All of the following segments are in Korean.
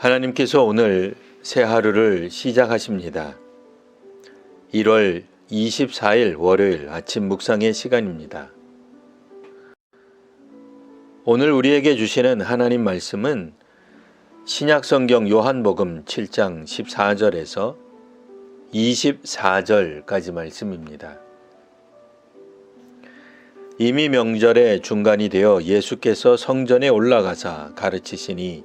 하나님께서 오늘 새 하루를 시작하십니다. 1월 24일 월요일 아침 묵상의 시간입니다. 오늘 우리에게 주시는 하나님 말씀은 신약 성경 요한복음 7장 14절에서 24절까지 말씀입니다. 이미 명절의 중간이 되어 예수께서 성전에 올라가사 가르치시니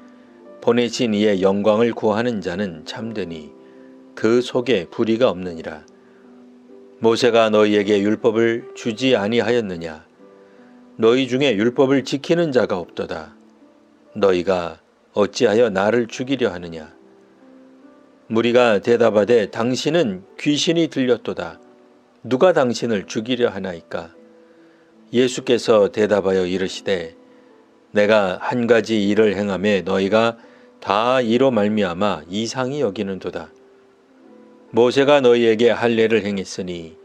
보내신 이의 영광을 구하는 자는 참되니 그 속에 불의가 없느니라. 모세가 너희에게 율법을 주지 아니하였느냐? 너희 중에 율법을 지키는 자가 없도다. 너희가 어찌하여 나를 죽이려 하느냐? 무리가 대답하되 당신은 귀신이 들렸도다. 누가 당신을 죽이려 하나이까? 예수께서 대답하여 이르시되 내가 한 가지 일을 행함에 너희가 다 이로 말미암아 이상히 여기는도다. 모세가 너희에게 할례를 행했으니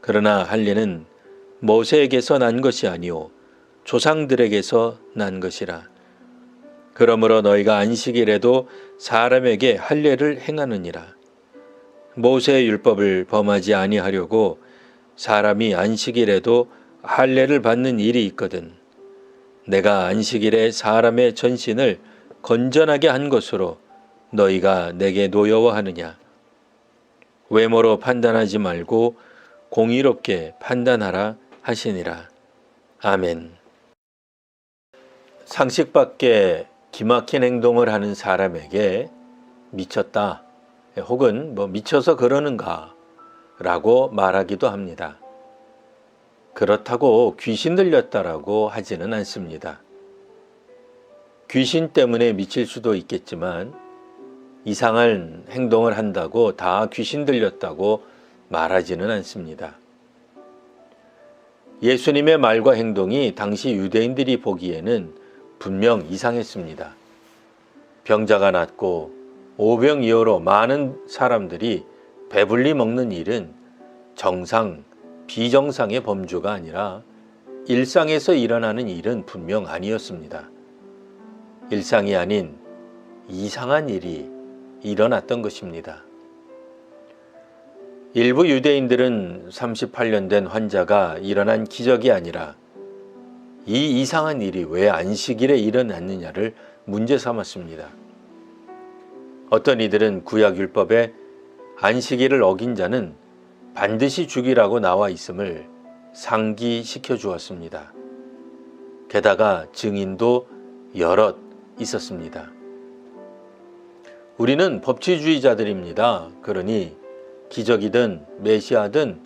그러나 할례는 모세에게서 난 것이 아니요 조상들에게서 난 것이라. 그러므로 너희가 안식일에도 사람에게 할례를 행하느니라. 모세의 율법을 범하지 아니하려고 사람이 안식일에도 할례를 받는 일이 있거든. 내가 안식일에 사람의 전신을 건전하게 한 것으로 너희가 내게 노여워하느냐? 외모로 판단하지 말고 공의롭게 판단하라 하시니라. 아멘. 상식 밖에 기막힌 행동을 하는 사람에게 미쳤다. 혹은 뭐 미쳐서 그러는가 라고 말하기도 합니다. 그렇다고 귀신 들렸다라고 하지는 않습니다. 귀신 때문에 미칠 수도 있겠지만 이상한 행동을 한다고 다 귀신 들렸다고 말하지는 않습니다. 예수님의 말과 행동이 당시 유대인들이 보기에는 분명 이상했습니다. 병자가 낫고 오병이어로 많은 사람들이 배불리 먹는 일은 정상, 비정상의 범주가 아니라 일상에서 일어나는 일은 분명 아니었습니다. 일상이 아닌 이상한 일이 일어났던 것입니다. 일부 유대인들은 38년 된 환자가 일어난 기적이 아니라 이 이상한 일이 왜 안식일에 일어났느냐를 문제 삼았습니다. 어떤 이들은 구약 율법에 안식일을 어긴 자는 반드시 죽이라고 나와 있음을 상기시켜 주었습니다. 게다가 증인도 여럿 있었습니다. 우리는 법치주의자들입니다. 그러니 기적이든 메시아든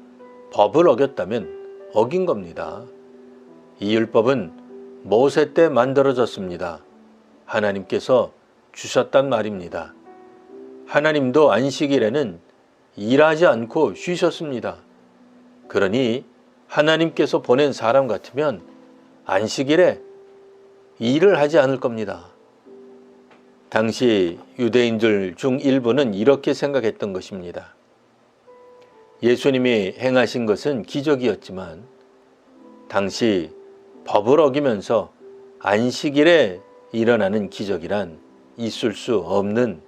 법을 어겼다면 어긴 겁니다. 이 율법은 모세 때 만들어졌습니다. 하나님께서 주셨단 말입니다. 하나님도 안식일에는 일하지 않고 쉬셨습니다. 그러니 하나님께서 보낸 사람 같으면 안식일에 일을 하지 않을 겁니다. 당시 유대인들 중 일부는 이렇게 생각했던 것입니다. 예수님이 행하신 것은 기적이었지만 당시 법을 어기면서 안식일에 일어나는 기적이란 있을 수 없는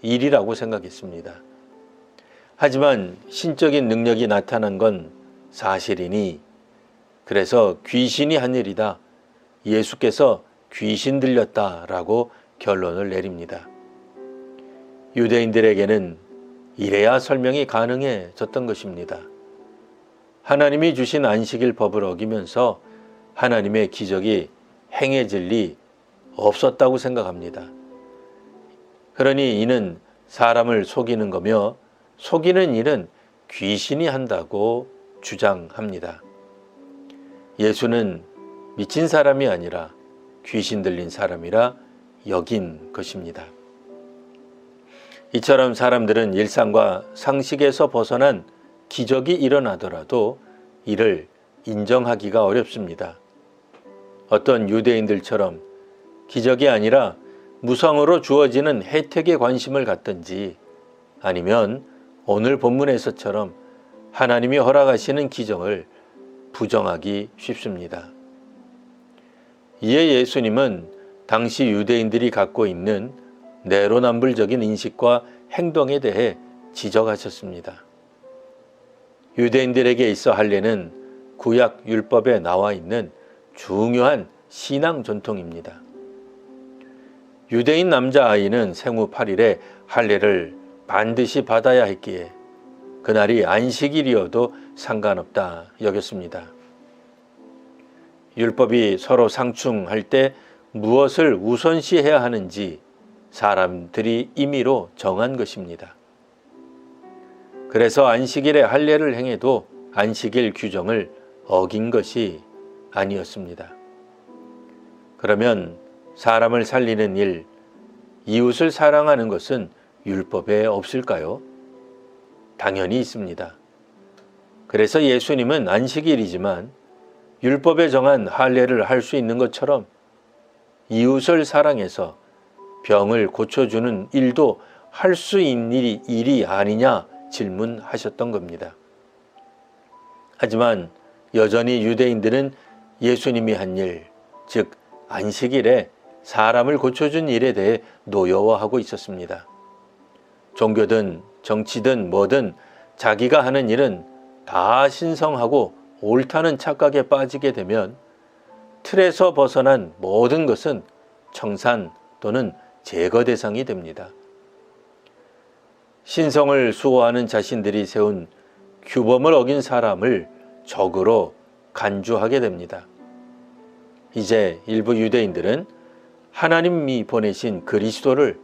일이라고 생각했습니다. 하지만 신적인 능력이 나타난 건 사실이니 그래서 귀신이 한 일이다. 예수께서 귀신 들렸다라고 결론을 내립니다. 유대인들에게는 이래야 설명이 가능해졌던 것입니다. 하나님이 주신 안식일 법을 어기면서 하나님의 기적이 행해질 리 없었다고 생각합니다. 그러니 이는 사람을 속이는 거며 속이는 일은 귀신이 한다고 주장합니다. 예수는 미친 사람이 아니라 귀신 들린 사람이라 여긴 것입니다. 이처럼 사람들은 일상과 상식에서 벗어난 기적이 일어나더라도 이를 인정하기가 어렵습니다. 어떤 유대인들처럼 기적이 아니라 무상으로 주어지는 혜택에 관심을 갖든지 아니면 오늘 본문에서처럼 하나님이 허락하시는 기적을 부정하기 쉽습니다. 이에 예수님은 당시 유대인들이 갖고 있는 내로남불적인 인식과 행동에 대해 지적하셨습니다. 유대인들에게 있어 할례는 구약 율법에 나와 있는 중요한 신앙 전통입니다. 유대인 남자아이는 생후 8일에 할례를 반드시 받아야 했기에 그날이 안식일이어도 상관없다 여겼습니다. 율법이 서로 상충할 때 무엇을 우선시해야 하는지 사람들이 임의로 정한 것입니다. 그래서 안식일에 할례를 행해도 안식일 규정을 어긴 것이 아니었습니다. 그러면 사람을 살리는 일, 이웃을 사랑하는 것은 율법에 없을까요? 당연히 있습니다. 그래서 예수님은 안식일이지만 율법에 정한 할례를 할 수 있는 것처럼 이웃을 사랑해서 병을 고쳐주는 일도 할 수 있는 일이, 일이 아니냐 질문하셨던 겁니다. 하지만 여전히 유대인들은 예수님이 한 일, 즉 안식일에 사람을 고쳐준 일에 대해 노여워하고 있었습니다. 종교든 정치든 뭐든 자기가 하는 일은 다 신성하고 옳다는 착각에 빠지게 되면 틀에서 벗어난 모든 것은 청산 또는 제거 대상이 됩니다. 신성을 수호하는 자신들이 세운 규범을 어긴 사람을 적으로 간주하게 됩니다. 이제 일부 유대인들은 하나님이 보내신 그리스도를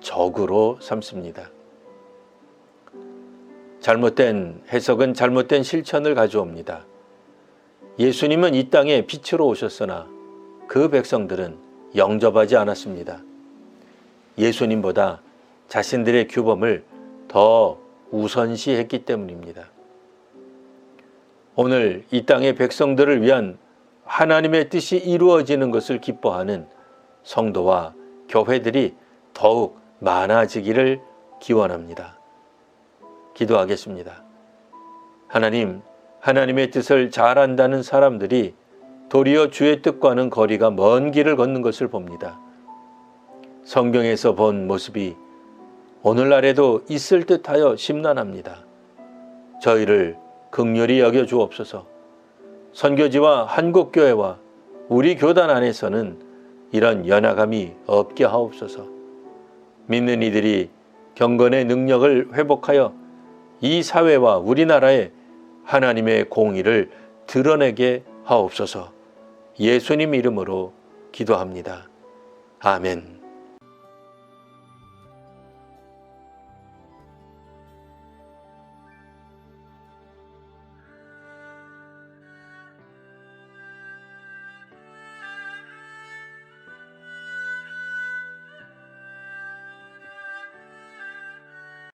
적으로 삼습니다. 잘못된 해석은 잘못된 실천을 가져옵니다. 예수님은 이 땅에 빛으로 오셨으나 그 백성들은 영접하지 않았습니다. 예수님보다 자신들의 규범을 더 우선시했기 때문입니다. 오늘 이 땅의 백성들을 위한 하나님의 뜻이 이루어지는 것을 기뻐하는 성도와 교회들이 더욱 많아지기를 기원합니다. 기도하겠습니다. 하나님, 하나님의 뜻을 잘 안다는 사람들이 도리어 주의 뜻과는 거리가 먼 길을 걷는 것을 봅니다. 성경에서 본 모습이 오늘날에도 있을 듯하여 심란합니다. 저희를 극렬히 여겨 주옵소서. 선교지와 한국교회와 우리 교단 안에서는 이런 연하감이 없게 하옵소서. 믿는 이들이 경건의 능력을 회복하여 이 사회와 우리나라에 하나님의 공의를 드러내게 하옵소서. 예수님 이름으로 기도합니다. 아멘.